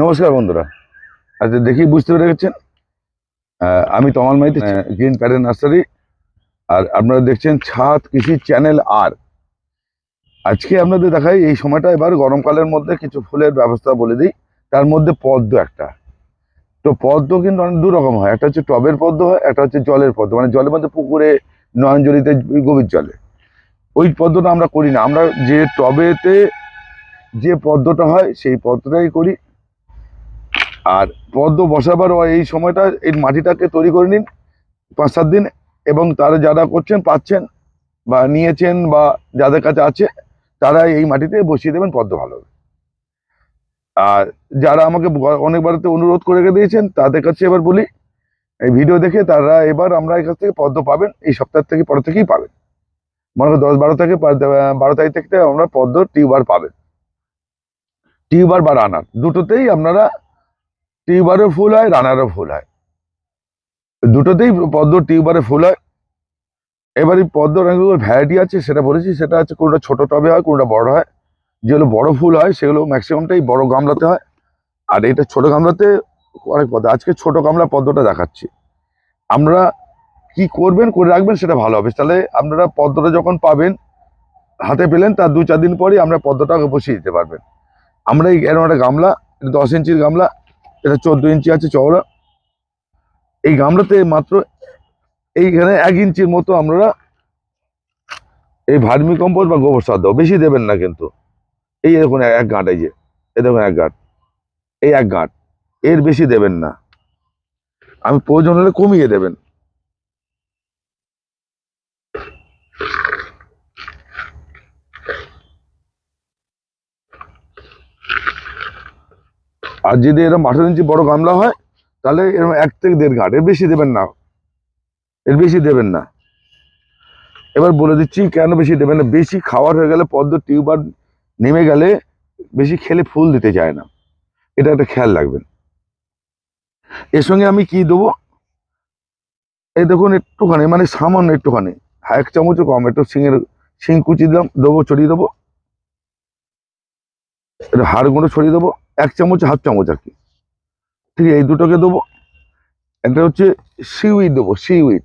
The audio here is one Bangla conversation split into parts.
নমস্কার বন্ধুরা। আচ্ছা দেখি বুঝতে পেরে গেছেন আমি তমাল মাইতি গ্রিন প্যাডের নার্সারি, আর আপনারা দেখছেন ছাদ কৃষি চ্যানেল আর। আজকে আপনাদের দেখাই, এই সময়টা এবার গরমকালের মধ্যে কিছু ফুলের ব্যবস্থা বলে দিই, তার মধ্যে পদ্ম একটা। তো পদ্ম কিন্তু অনেক দু রকম হয়, একটা হচ্ছে টবের পদ্ম হয়, একটা হচ্ছে জলের পদ্ম মানে জলের মধ্যে পুকুরে, নয়নজলিতে গভীর জলে। ওই পদ্মটা আমরা করি না, আমরা যে টবেতে যে পদ্মটা হয়, সেই পদ্মটাই করি। আর পদ্ম বসাবার এই সময়টা এই মাটিটাকে তৈরি করে নিন পাঁচ সাত দিন এবং তারা যারা করছেন, পাচ্ছেন বা নিয়েছেন বা যাদের কাছে আছে তারা এই মাটিতে বসিয়ে দেবেন পদ্ম ভালো হবে আর যারা আমাকে অনেকবারতে অনুরোধ করে দিয়েছেন, তাদের কাছে এবার বলি, এই ভিডিও দেখে তারা এবার আমরা কাছ থেকে পদ্ম পাবেন, এই সপ্তাহ থেকে পরে থেকেই পাবেন। মনে করো দশ বারো থেকে বারো তারিখ থেকে আমরা পদ্ম টিউবার পাবেন। টিউবার বা রানার, দুটোতেই আপনারা টিউবারও ফুল হয় রানারও ফুল হয়। দুটোতেই পদ্ম টিউবারে ফুল হয়। এবার এই পদ্ম রঙের ভ্যারাইটি আছে, সেটা বলেছি, সেটা হচ্ছে কোনটা ছোট টবে হয়, কোনটা বড় হয়। যেগুলো বড় ফুল হয়, সেগুলো ম্যাক্সিমামটাই বড় গামলাতে হয়। আর এটা ছোট গামলাতে অনেক পদ্ম, আজকে ছোট গামলা পদ্মটা দেখাচ্ছি। আমরা কি করবেন, করে রাখবেন, সেটা ভালো হবে। তাহলে আপনারা পদ্মটা যখন পাবেন, হাতে পেলেন, তার দু চার দিন পরেই আমরা পদ্মটাকে বসিয়ে দিতে পারবেন। আমরা এই এরকম একটা গামলা দশ ইঞ্চির গামলা এটা চোদ্দ ইঞ্চি আছে চওড়া। এই গামলাতে মাত্র এইখানে এক ইঞ্চির মতো আমরা এই ভার্মি কম্পোস্ট বা গোবর সার দেবো। বেশি দেবেন না কিন্তু। এই এরকম এক- গাঁট, এই যে এই দেখুন এক গাঁট। এই এক গাঁট। এর বেশি দেবেন না। আমি প্রয়োজন হলে কমিয়ে দেবেন। আর যদি এরকম আঠারো ইঞ্চি বড় গামলা হয় তাহলে এরকম এক থেকে দেড় ঘাট এর বেশি দেবেন না। এর বেশি দেবেন না। এবার বলে দিচ্ছি কেন বেশি দেবেন না? বেশি খাওয়ার হয়ে গেলে পদ্ম টিউবার নেমে গেলে বেশি খেলে ফুল দিতে চায় না। এটা একটা খেয়াল রাখবেন। এর সঙ্গে আমি কি দেবো? এই দেখুন একটুখানি মানে সামান্য একটুখানি। হ্যাঁ, এক চামচও কম একটু শিঙের শিং কুচি দিলাম দেবো চড়িয়ে দেবো। এটা হাড় গুঁড়ো ছড়িয়ে দেবো, এক চামচ, হাফ চামচ আর কি। ঠিক এই দুটোকে দেবো। একটা হচ্ছে সিউইড দেবো সিউইড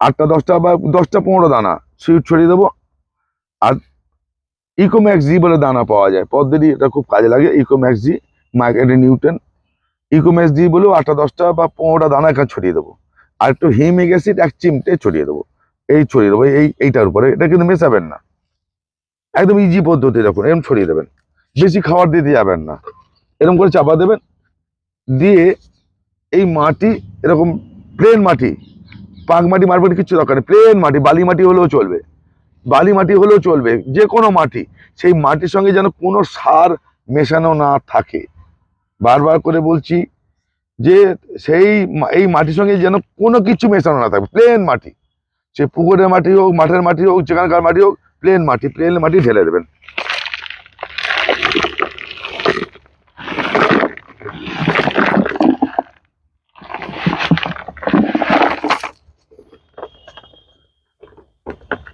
আটটা, দশটা বা দশটা, পনেরো দানা সিউইড ছড়িয়ে দেবো। আর ইকোম্যাক্স জি বলে দানা পাওয়া যায়। পদ্ধতি এটা খুব কাজে লাগে। ইকোম্যাক্স জি মার্কেটে নিউটন ইকোম্যাক্স জি বলেও আটটা, দশটা বা পনেরোটা দানা এখানে ছড়িয়ে দেবো। আর একটু হিমিক অ্যাসিড এক চিমটে ছড়িয়ে দেবো। এই ছড়িয়ে দেবো, এই, এইটার উপরে। এটা কিন্তু মেশাবেন না। একদম ইজি পদ্ধতি দেখুন এরকম ছড়িয়ে দেবেন। বেশি খাবার দিতে যাবেন না। এরকম করে চাপা দেবেন। দিয়ে এই মাটি, এরকম প্লেন মাটি, পাক মাটি মারবেন কিছু দরকার নেই। প্লেন মাটি, বালি মাটি হলেও চলবে। বালি মাটি হলেও চলবে, যে কোনো মাটি। সেই মাটির সঙ্গে যেন কোনো সার মেশানো না থাকে। বারবার করে বলছি যে সেই এই মাটির সঙ্গে যেন কোনো কিছু মেশানো না থাকে। প্লেন মাটি। সে পুকুরের মাটি হোক, মাঠের মাটি হোক, যেখানকার মাটি হোক প্লেন মাটি প্লেন মাটি ঢেলে দেবেন।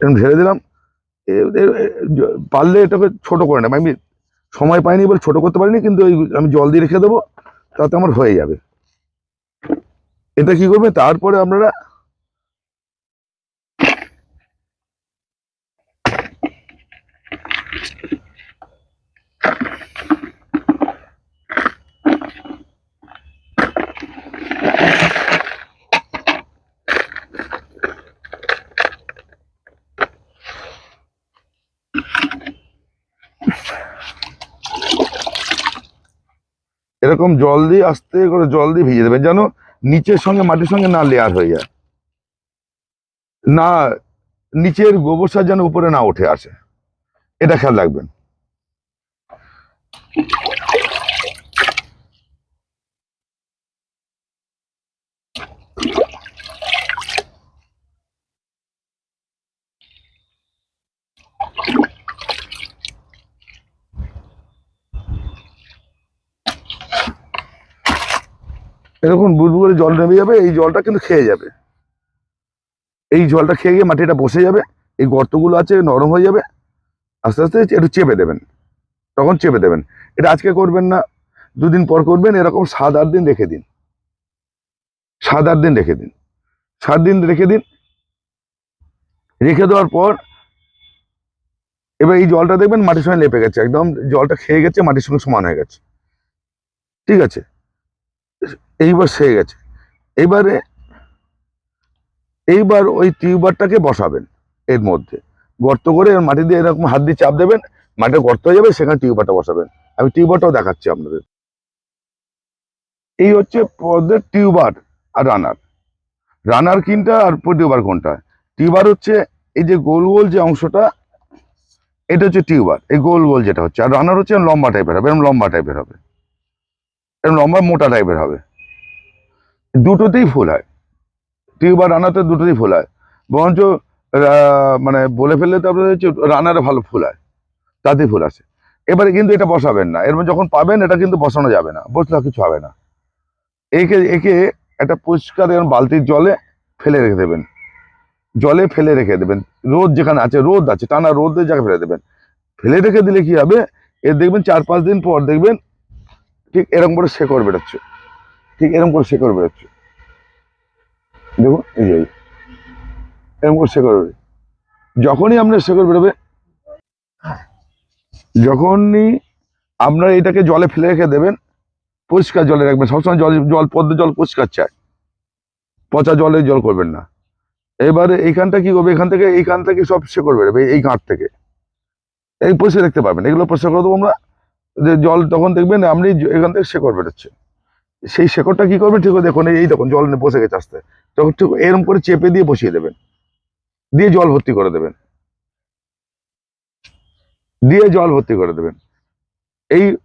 এরকম ঝেড়ে দিলাম। পারলে এটাকে ছোট করে নেব। আমি সময় পাইনি বলে ছোট করতে পারিনি, কিন্তু ওই আমি জল দিয়ে রেখে দেবো, তাতে আমার হয়ে যাবে। এটা কি করবে? তারপরে আপনারা এরকম জল দিয়ে আস্তে করে জল দিয়ে ভিজে দেবেন যেন নিচের সঙ্গে মাটির সঙ্গে না লেয়ার হয়ে যায়। না, নিচের গোবর সার যেন উপরে না উঠে আসে। এটা খেয়াল রাখবেন। এরকম বুদবু করে জল নেমে যাবে, এই জলটা কিন্তু খেয়ে যাবে। এই জলটা খেয়ে গিয়ে মাটিটা বসে যাবে, এই গর্তগুলো আছে নরম হয়ে যাবে, আস্তে আস্তে একটু চেপে দেবেন, তখন চেপে দেবেন। এটা আজকে করবেন না, দুদিন পর করবেন, এরকম সাত আট দিন রেখে দিন। সাত আট দিন রেখে দিন। সাত দিন রেখে দিন, রেখে দেওয়ার পর এবার এই জলটা দেখবেন মাটির সঙ্গে লেপে গেছে, একদম জলটা খেয়ে গেছে, মাটির সঙ্গে সমান হয়ে গেছে। ঠিক আছে? এইবার সেরে গেছে। এইবারে এইবার ওই টিউবারটাকে বসাবেন এর মধ্যে। গর্ত করে মাটি দিয়ে এরকম হাত দিয়ে চাপ দেবেন মাটিতে গর্ত হয়ে যাবে, সেখানে টিউবারটা বসাবেন। আমি টিউবারটাও দেখাচ্ছি আপনাদের। এই হচ্ছে পদের টিউবার আর রানার। রানার কিনটা আর টিউবার কোনটা? টিউবার হচ্ছে এই যে গোল গোল যে অংশটা, এটা হচ্ছে টিউবার। এই গোল গোল যেটা হচ্ছে। আর রানার হচ্ছে লম্বা টাইপের হবে এরকম লম্বা টাইপের হবে। এরকম লম্বা মোটা টাইপের হবে। দুটোতেই ফুল হয়। টিউবার রানাতে দুটোতেই ফুল হয়। বরঞ্চ মানে বলে ফেললে তো আপনাদের হচ্ছে রানারে ভালো ফুল হয়। তাতেই ফুল আসে। এবারে কিন্তু এটা বসাবেন না। এর মধ্যে যখন পাবেন, এটা কিন্তু বসানো যাবে না। বসলে কিছু হবে না। একে একে একটা পরিষ্কার এরকম বালতির জলে ফেলে রেখে দেবেন। জলে ফেলে রেখে দেবেন। রোদ যেখানে আছে, রোদ আছে। টানা রোদের জায়গায় ফেলে দেবেন। ফেলে রেখে দিলে কি হবে? এর দেখবেন চার পাঁচ দিন পর দেখবেন ঠিক এরকম করে শেকড় বেরোচ্ছে। ঠিক এরকম করে শেকড় বেরোচ্ছে। দেখুন, এই যে, এরকম করে শেকড় বেরোবে যখনই আপনার শেকড় বেরোবে, যখনই আপনার এটাকে জলে ফেলে রেখে দেবেন, পরিষ্কার জলে রাখবেন। সবসময় জল জল, পদ্ম জল পরিষ্কার চাই। পচা জলে জল করবেন না। এবারে এইখানটা কি করবে? এখান থেকে, এইখান থেকে সব শেকড় বেরোবে, এই গাঁট থেকে। এই পরিষ্কার দেখতে পাবেন। এগুলো পরিষ্কার করে দেবো আমরা। জল তখন দেখবেন আপনি এখান থেকে শেকড় বেরোচ্ছে। সেই শেকড়টা কি করবেন ঠিক দেখুন, এই দেখুন, জল বসে গেছে আসতে। তখন ঠিক এরম করে চেপে দিয়ে বসিয়ে দেবেন। দিয়ে জল ভর্তি করে দেবেন। দিয়ে জল ভর্তি করে দেবেন। এই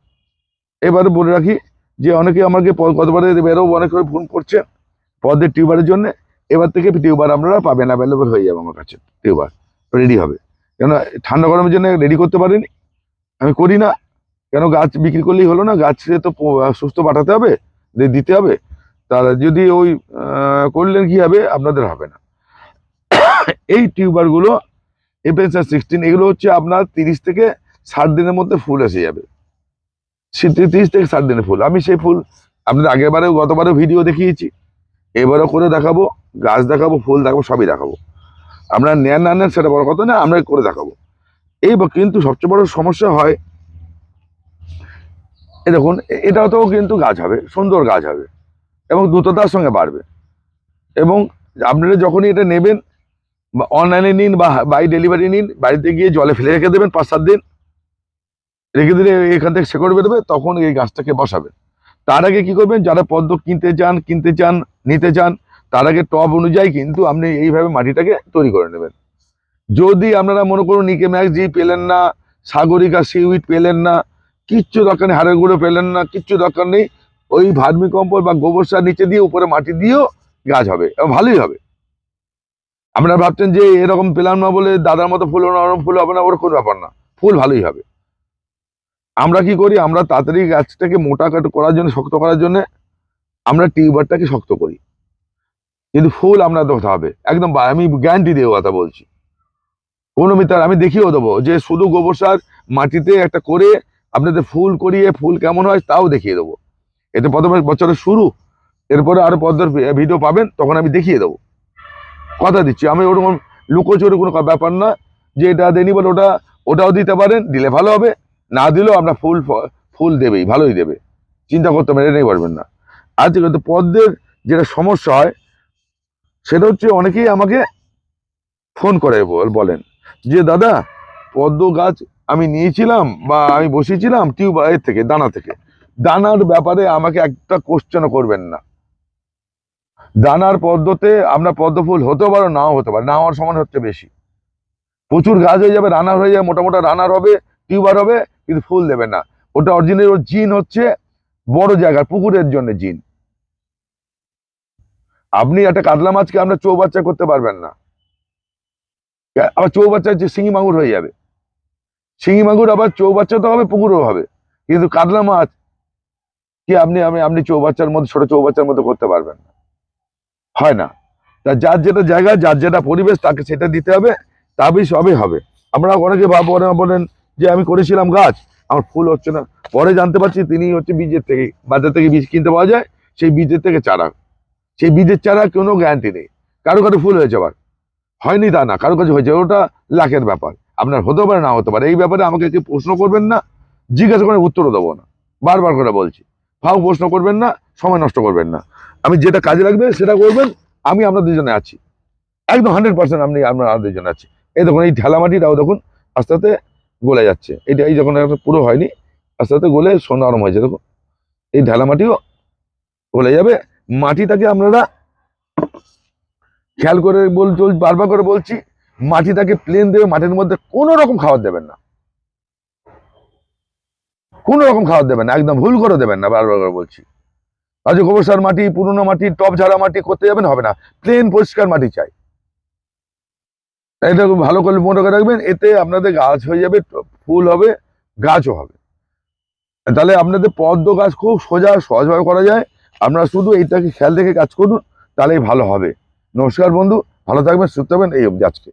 এবারে বলে রাখি যে অনেকে আমাকে প- গতবারে বেরো অনেক ফোন করছে পদের টিউবারের জন্য। এবার থেকে টিউবার আপনারা পাবেন অ্যাভেলেবেল হয়ে যাবে আমার কাছে। টিউবার রেডি হবে। কেন ঠান্ডা গরমের জন্য রেডি করতে পারিনি। আমি করি না। কেন গাছ বিক্রি করলেই হলো না? গাছে তো সুস্থ পাঠাতে হবে দিতে হবে। তার যদি ওই করলেন কি হবে? আপনাদের হবে না। এই টিউবারগুলো, এপেন্সার সিক্সটিন, এগুলো হচ্ছে আপনার তিরিশ থেকে ষাট দিনের মধ্যে ফুল এসে যাবে। তিরিশ থেকে ষাট দিনের ফুল। আমি সেই ফুল আপনাদের আগের বারে গতবারে ভিডিও দেখিয়েছি। এবারও করে দেখাবো, গাছ দেখাবো, ফুল দেখাবো, সবই দেখাবো। আমরা নেন না নেন সেটা বড় কথা না আমরা করে দেখাবো। এই কিন্তু সবচেয়ে বড় সমস্যা হয় এ দেখুন এটাতেও কিন্তু গাছ হবে, সুন্দর গাছ হবে, এবং দ্রুততার সঙ্গে বাড়বে। এবং আপনারা যখনই এটা নেবেন, বা অনলাইনে নিন, বা বাই ডেলিভারি নিন, বাড়িতে গিয়ে জলে ফেলে রেখে দেবেন পাঁচ সাত দিন, রেখে দিলে এখান থেকে শেকড় বেরোবে, তখন এই গাছটাকে বসাবেন। তার আগে কি করবেন, যারা পদ্ম কিনতে চান কিনতে চান, নিতে চান, তার আগে টব অনুযায়ী কিন্তু আপনি এইভাবে মাটিটাকে তৈরি করে নেবেন। যদি আপনারা মনে করুন নিকে ম্যাক্সি পেলেন না সাগরিকা সিউইট পেলেন না কিচ্ছু দরকার নেই হাড়ের গুঁড়ো পেলেন না কিচ্ছু দরকার নেই। ওই ভার্মি কম্পোস্ট বা গোবর সার নিচে দিয়ে উপরে মাটি দিয়েও গাছ হবে এবং ভালোই হবে। আপনারা ভাবছেন যে এরকম পেলাম না বলে দাদার মতো ফুল না, ওরকম ফুল হবে না ওরকম কোনো ব্যাপার না। ফুল ভালোই হবে। আমরা কি করি? আমরা তাড়াতাড়ি গাছটাকে মোটা কাট করার জন্য শক্ত করার জন্য আমরা টিউবারটাকে শক্ত করি। কিন্তু ফুল আমরা ধরতে হবে। একদম আমি গ্যারান্টি দিয়ে কথা বলছি। কোনো মিটার আমি দেখিয়েও দেবো যে শুধু গোবর সার মাটিতে একটা করে আপনাদের ফুল করিয়ে ফুল কেমন হয় তাও দেখিয়ে দেবো। এতে প্রথমে বছরের শুরু, এরপরে আরও পদ্মের ভিডিও পাবেন, তখন আমি দেখিয়ে দেবো। কথা দিচ্ছি, আমি ওরকম লুকোচুরি কোনো ব্যাপার না যে এটা দেনি বলে ওটা, ওটাও দিতে পারেন, দিলে ভালো হবে। না দিলেও আপনার ফুল ফুল দেবেই, ভালোই দেবে। চিন্তা করতে পারেন নেই পারবেন না। আর কিন্তু পদ্মের যেটা সমস্যা হয়, সেটা হচ্ছে অনেকেই আমাকে ফোন করে বলেন যে, দাদা, পদ্ম গাছ আমি নিয়েছিলাম বা আমি বসিয়েছিলাম টিউব এর থেকে, দানা থেকে। দানার ব্যাপারে আমাকে একটা কোশ্চেনও করবেন না। দানার পদ্মতে আপনার পদ্ম ফুল হতেও পারে, নাও হতে পারে। না হওয়ার সমান হচ্ছে বেশি। প্রচুর গাছ হয়ে যাবে, রানার হয়ে যাবে, মোটা মোটা রানার হবে, টিউবার হবে, কিন্তু ফুল দেবে না। ওটা অরিজিনাল ওর জিন হচ্ছে বড় জায়গার, পুকুরের জন্য জিন। আপনি একটা কাতলা মাছকে আপনার চৌবাচ্চা করতে পারবেন না। আবার চৌবাচ্চা হচ্ছে শিঙি মাগুর হয়ে যাবে। শিঙি মাগুর আবার চৌবাচ্চা তো হবে, পুকুরও হবে। কিন্তু কাতলা মাছ, কি আপনি, আমি, আপনি চৌবাচ্চার মধ্যে, ছোট চৌবাচ্চার মধ্যে করতে পারবেন না। হয় না। তা যার যেটা জায়গা, যার যেটা পরিবেশ, তাকে সেটা দিতে হবে তবেই সবই হবে। আমরা অনেকে ওরা বলেন যে, আমি করেছিলাম গাছ, আমার ফুল হচ্ছে না। পরে জানতে পারছি তিনি হচ্ছে বীজের থেকে, বাজার থেকে বীজ কিনতে পাওয়া যায়, সেই বীজের থেকে চারা। সেই বীজের চারা কোনো গ্যারান্টি নেই। কারও কারও ফুল হয়েছে আবার। হয়নি তা না, কারও কাছে হয়েছে, ওটা লাখের ব্যাপার। আপনার হতে পারে না হতে পারে। এই ব্যাপারে আমাকে কেউ প্রশ্ন করবেন না, জিজ্ঞাসা করে উত্তরও দেবো না। বারবার করে বলছি। ফাও প্রশ্ন করবেন না, সময় নষ্ট করবেন না। আমি যেটা কাজে লাগবে সেটা করবেন, আমি আপনাদের জন্য আছি। একদম হান্ড্রেড পার্সেন্ট আপনি আপনার আমাদের জন্য আছি। এই দেখুন, এই ঠেলা মাটিটাও দেখুন, আস্তে আস্তে গলে যাচ্ছে। এটা এই যখন পুরো হয়নি, আস্তে আস্তে গলে নরম হয়েছে। দেখুন, এই ঢেলা মাটিও গলে যাবে। মাটিটাকে আপনারা খেয়াল করে বল বারবার করে বলছি মাটিটাকে প্লেন দেবে, মাটির মধ্যে কোনো রকম খাবার দেবেন না। কোনো রকম খাবার দেবেন না, একদম ভুল করে দেবেন না, বারবার করে বলছি। আজ গোবর সার মাটি, পুরনো মাটি টপ ঝাড়া মাটি করতে যাবেন, হবে না। প্লেন পরিষ্কার মাটি চাই। এটা ভালো করে মনে করে রাখবেন, এতে আপনাদের গাছ হয়ে যাবে, ফুল হবে, গাছও হবে। তাহলে আপনাদের পদ্ম গাছ খুব সোজা, সহজভাবে করা যায়। আপনারা শুধু এইটাকে খেয়াল রেখে কাজ করুন, তাহলেই ভালো হবে। নমস্কার বন্ধু, ভালো থাকবেন, সুস্থ থাকবেন, এই অবধি আজকে।